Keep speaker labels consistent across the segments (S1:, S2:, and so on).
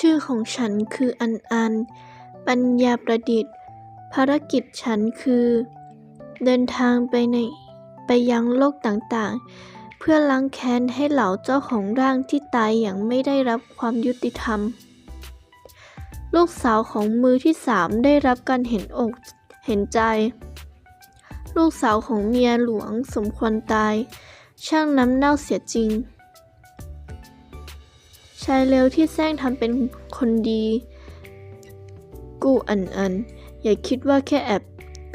S1: ชื่อของฉันคืออันอัน ปัญญาประดิษฐ์ ภารกิจฉันคือ เดินทางไปในไปยังโลกต่างๆ เพื่อล้างแค้นให้เหล่าเจ้าของร่างที่ตายอย่างไม่ได้รับความยุติธรรม ลูกสาวของมือที่สามได้รับการเห็นอกเห็นใจ ลูกสาวของเมียหลวงสมควรตาย ช่างน้ำเน่าเสียจริงายเลวที่แซงทำเป็นคนดี กู้อันอัน อย่าคิดว่าแค่แอบ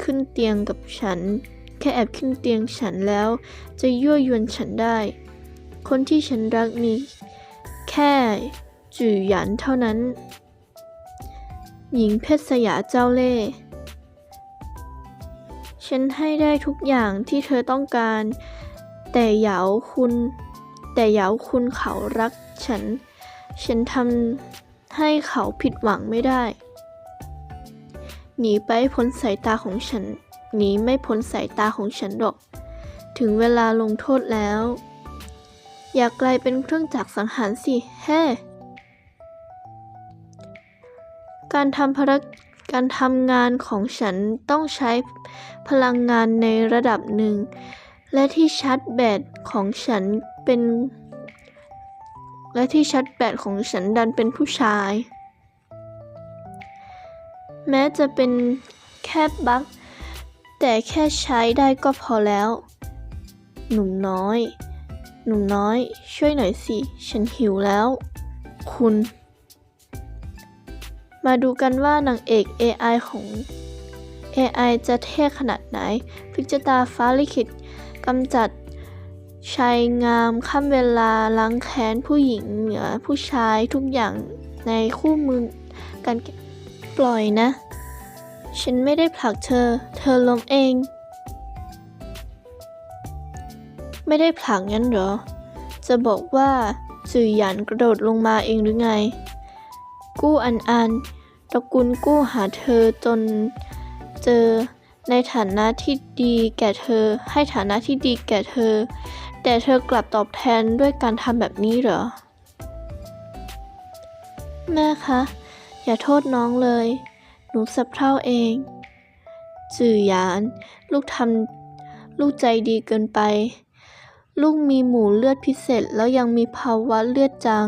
S1: ขึ้นเตียงกับฉัน แค่แอบขึ้นเตียงฉันแล้ว จะยั่วยวนฉันได้ คนที่ฉันรักมี แค่จื่อหยันเท่านั้น หญิงเพชรสยาเจ้าเล่ห์ฉันให้ได้ทุกอย่างที่เธอต้องการ แต่เหยาคุณ แต่เหยาคุณเขารักฉัน ฉันทำให้เขาผิดหวังไม่ได้ หนีไปพ้นสายตาของฉัน หนีไม่พ้นสายตาของฉันหรอก ถึงเวลาลงโทษแล้ว อยากกลายเป็นเครื่องจักรสังหารสิ แฮ่ การทำภารกการทำงานของฉันต้องใช้พลังงานในระดับหนึ่ง และที่ชาร์จแบตของฉันเป็น และที่ชาร์จแบตของฉันดันเป็นผู้ชาย แม้จะเป็นแค่บั๊กแต่แค่ใช้ได้ก็พอแล้ว หนุ่มน้อย หนุ่มน้อย ช่วยหน่อยสิ ฉันหิวแล้ว คุณ มาดูกันว่านางเอก AI ของ AI จะเท่ขนาดไหน พิจตาฟ้าลิขิตกำจัด ชายงามข้ามเวลาล้างแค้นผู้หญิงเหนือผู้ชายทุกอย่างในคู่มือกันปล่อยนะ ฉันไม่ได้ผลักเธอ เธอล้มเอง ไม่ได้ผลักงั้นเหรอ จะบอกว่าสื่อหยันกระโดดลงมาเองหรือไง กู้อันอันตระกูลกู้หาเธอจนเจอ ในฐานะที่ดีแก่เธอ ให้ฐานะที่ดีแก่เธอ แต่เธอกลับตอบแทนด้วยการทำแบบนี้เหรอ แม่คะ อย่าโทษน้องเลย หนูสับเพร่าเอง จื่อหยาน ลูกทำลูกใจดีเกินไป ลูกมีหมู่เลือดพิเศษแล้วยังมีภาวะเลือดจาง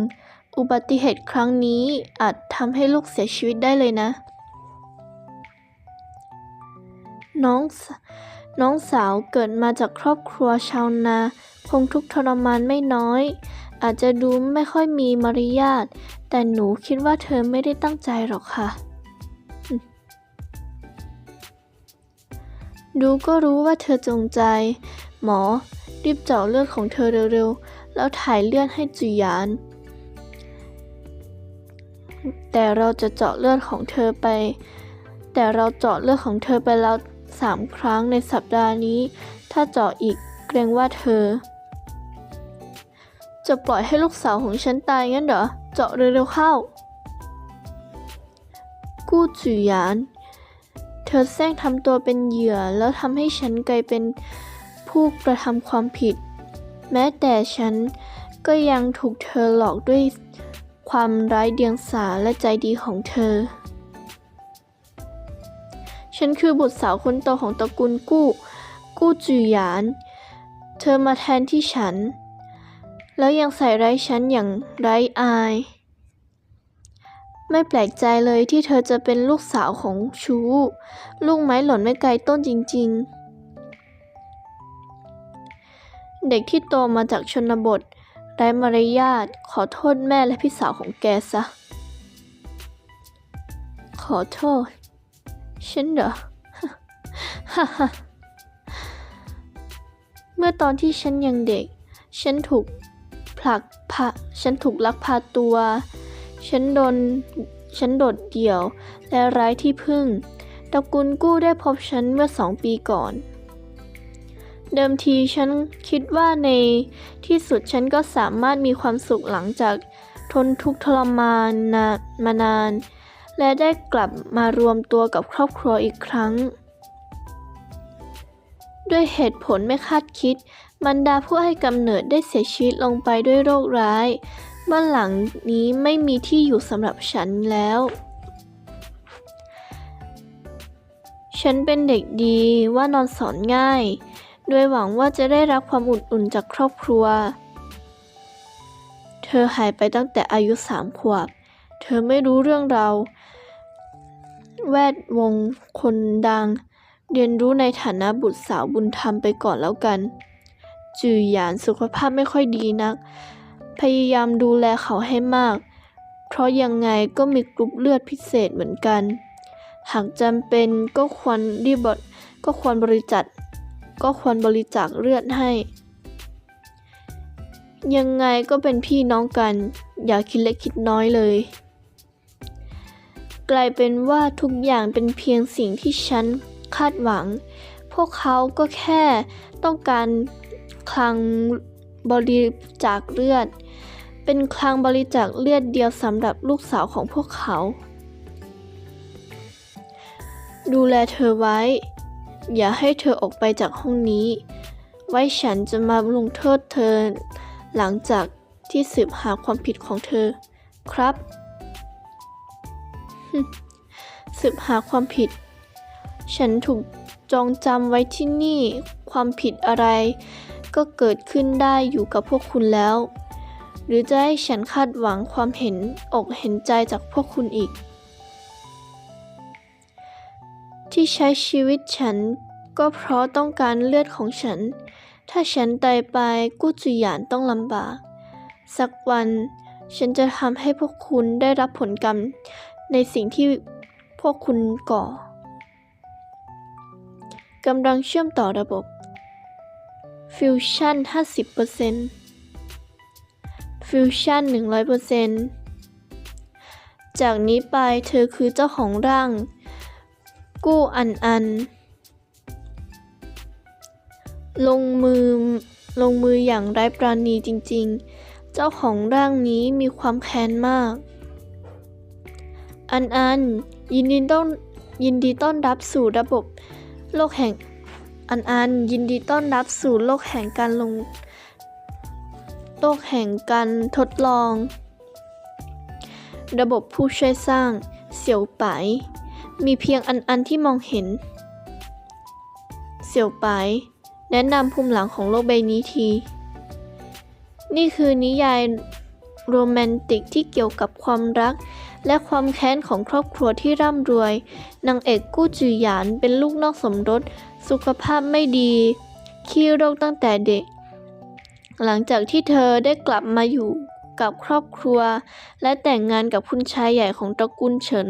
S1: อุบัติเหตุครั้งนี้อาจทำให้ลูกเสียชีวิตได้เลยนะ น้องสน้องสาวเกิดมาจากครอบครัวชาวนา คงทุกทรมานไม่น้อย อาจจะดูไม่ค่อยมีมารยาทแต่หนูคิดว่าเธอไม่ได้ตั้งใจหรอกค่ะ ดูก็รู้ว่าเธอจงใจ หมอ รีบเจาะเลือดของเธอเร็วๆ แล้วถ่ายเลือดให้จุยาน แต่เราจะเจาะเลือดของเธอไป แต่เราเจาะเลือดของเธอไปแล้ว สามครั้งในสัปดาห์นี้ ถ้าเจาะอีกเกรงว่าเธอ จะปล่อยให้ลูกสาวของฉันตายงั้นเหรอ เจาะเร็วๆเข้า กู้จือหยาน เธอแซงทำตัวเป็นเหยื่อแล้วทำให้ฉันกลายเป็นผู้กระทำความผิด แม้แต่ฉันก็ยังถูกเธอหลอกด้วยความไร้เดียงสาและใจดีของเธอ ฉันคือบุตรสาวคนโตของตระกูลกู้ กู้จือหยาน เธอมาแทนที่ฉัน แล้วยังใส่ร้ายฉันอย่างไร้อาย ไม่แปลกใจเลยที่เธอจะเป็นลูกสาวของชูลูกไม้หล่นไม่ไกลต้นจริง ๆ เด็กที่โตมาจากชนบทไร้มารยาทขอโทษแม่และพี่สาวของแกซะ ขอโทษ ฉันเหรอฮ่าฮ่าเมื่อตอนที่ฉันยังเด็ก ฉันถูกผลักพาฉันถูกลักพาตัว ฉันโดน ฉันโดดเดี่ยว และไร้ที่พึ่ง ตระกูลกู้ได้พบฉันเมื่อสองปีก่อน เดิมทีฉันคิดว่าในที่สุดฉันก็สามารถมีความสุขหลังจากทนทุกข์ทรมานนามานาน และได้กลับมารวมตัวกับครอบครัวอีกครั้ง ด้วยเหตุผลไม่คาดคิดมันดาผู้ให้กำเนิดได้เสียชีวิตลงไปด้วยโรคร้ายบ้านหลังนี้ไม่มีที่อยู่สำหรับฉันแล้ว ฉันเป็นเด็กดีว่านอนสอนง่าย โดยหวังว่าจะได้รับความอบอุ่นจากครอบครัว เธอหายไปตั้งแต่อายุสามขวบ เธอไม่รู้เรื่องเรา แวดวงคนดัง เรียนรู้ในฐานะบุตรสาวบุญธรรมไปก่อนแล้วกัน จือหยานสุขภาพไม่ค่อยดีนัก พยายามดูแลเขาให้มาก เพราะยังไงก็มีกรุ๊ปเลือดพิเศษเหมือนกัน หากจำเป็นก็ควรรีบบก็ควรบริจาคก็ควรบริจาคเลือดให้ ยังไงก็เป็นพี่น้องกัน อย่าคิดเล็กคิดน้อยเลย กลายเป็นว่าทุกอย่างเป็นเพียงสิ่งที่ฉันคาดหวัง พวกเขาก็แค่ต้องการคลังบริจาคเลือด เป็นคลังบริจาคเลือดเดียวสำหรับลูกสาวของพวกเขา ดูแลเธอไว้ อย่าให้เธอออกไปจากห้องนี้ ไว้ฉันจะมาลงโทษเธอ หลังจากที่สืบหาความผิดของเธอครับ สืบหาความผิด ฉันถูกจองจำไว้ที่นี่ ความผิดอะไร ก็เกิดขึ้นได้อยู่กับพวกคุณแล้ว หรือจะให้ฉันคาดหวังความเห็นอกเห็นใจจากพวกคุณอีก ที่ใช้ชีวิตฉันก็เพราะต้องการเลือดของฉัน ถ้าฉันตายไปกู้จุยานต้องลำบาก สักวันฉันจะทำให้พวกคุณได้รับผลกรรม ในสิ่งที่พวกคุณก่อกำลังเชื่อมต่อระบบฟิวชั่น50%ฟิวชั่น100%จากนี้ไปเธอคือเจ้าของร่าง กู้อันอัน ลงมือลงมืออย่างไร้ปราณีจริงๆ เจ้าของร่างนี้มีความแค้นมาก อันอันยินดีต้อนยินดีต้อนรับสู่ระบบโลกแห่ง อันอันยินดีต้อนรับสู่โลกแห่งการลง โลกแห่งการทดลอง ระบบผู้ช่วยสร้าง เสี่ยวไป มีเพียงอันอันที่มองเห็น เสี่ยวไป แนะนำภูมิหลังของโลกใบนี้ที นี่คือนิยายโรแมนติกที่เกี่ยวกับความรัก และความแค้นของครอบครัวที่ร่ำรวย นางเอกกู้จือหยานเป็นลูกนอกสมรส สุขภาพไม่ดี ขี้โรคตั้งแต่เด็ก หลังจากที่เธอได้กลับมาอยู่กับครอบครัว และแต่งงานกับคุณชายใหญ่ของตระกูลเฉิน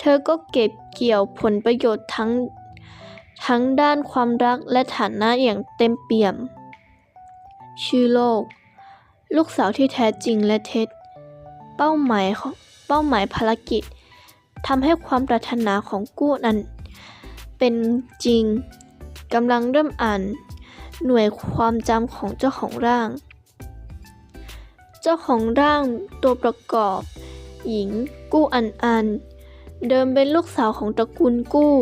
S1: เธอก็เก็บเกี่ยวผลประโยชน์ทั้งทั้งด้านความรักและฐานะอย่างเต็มเปี่ยม ชื่อโลก ลูกสาวที่แท้จริงและเท็จ เป้าหมายของ เป้าหมายภารกิจทำให้ความปรารถนาของกู้นั้น เป็นจริงกำลังเริ่มอ่าน หน่วยความจำของเจ้าของร่าง เจ้าของร่างตัวประกอบ หญิงกู้อันอัน เดิมเป็นลูกสาวของตระกูลกู้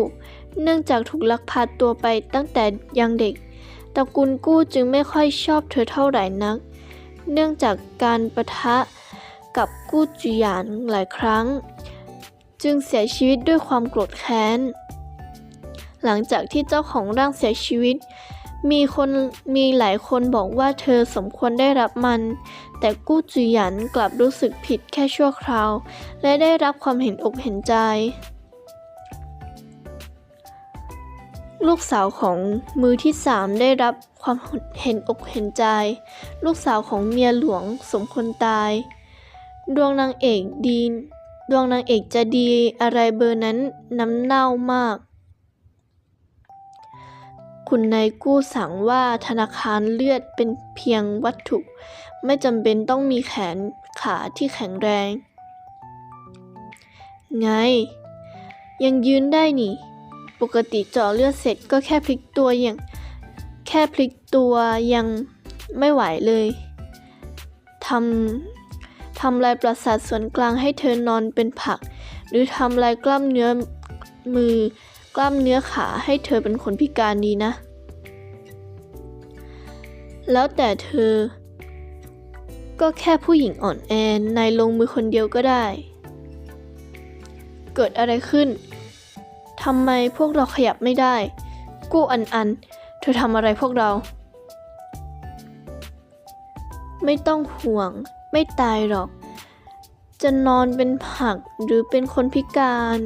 S1: เนื่องจากถูกลักพาตัวไปตั้งแต่ยังเด็ก ตระกูลกู้จึงไม่ค่อยชอบเธอเท่าไหร่นัก เนื่องจากการประทะ กับกู้จุหยานหลายครั้ง จึงเสียชีวิตด้วยความโกรธแค้น หลังจากที่เจ้าของร่างเสียชีวิต มีคนมีหลายคนบอกว่าเธอสมควรได้รับมัน แต่กู้จุหยันกลับรู้สึกผิดแค่ชั่วคราว และได้รับความเห็นอกเห็นใจ ลูกสาวของมือที่สามได้รับความเห็นอกเห็นใจ ลูกสาวของเมียหลวงสมควรตาย ดวงนางเอกดี ดวงนางเอกจะดีอะไรเบอร์นั้นน้ำเน่ามาก คุณนายกู้สั่งว่าธนาคารเลือดเป็นเพียงวัตถุ ไม่จำเป็นต้องมีแขนขาที่แข็งแรง ไง ยังยืนได้นี่ ปกติเจาะเลือดเสร็จก็แค่พลิกตัวอย่าง แค่พลิกตัวยังไม่ไหวเลยทำ ทำลายประสาทส่วนกลางให้เธอนอนเป็นผัก หรือทำลายกล้ามเนื้อมือ กล้ามเนื้อขาให้เธอเป็นคนพิการดีนะ แล้วแต่เธอ ก็แค่ผู้หญิงอ่อนแอนายลงมือคนเดียวก็ได้ เกิดอะไรขึ้นทำไมพวกเราขยับไม่ได้ กู้อันอัน เธอทำอะไรพวกเรา ไม่ต้องห่วง ไม่ตายหรอก จะนอนเป็นผักหรือเป็นคนพิการ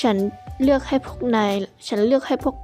S1: ฉันเลือกให้พวกนาย ฉันเลือกให้พวก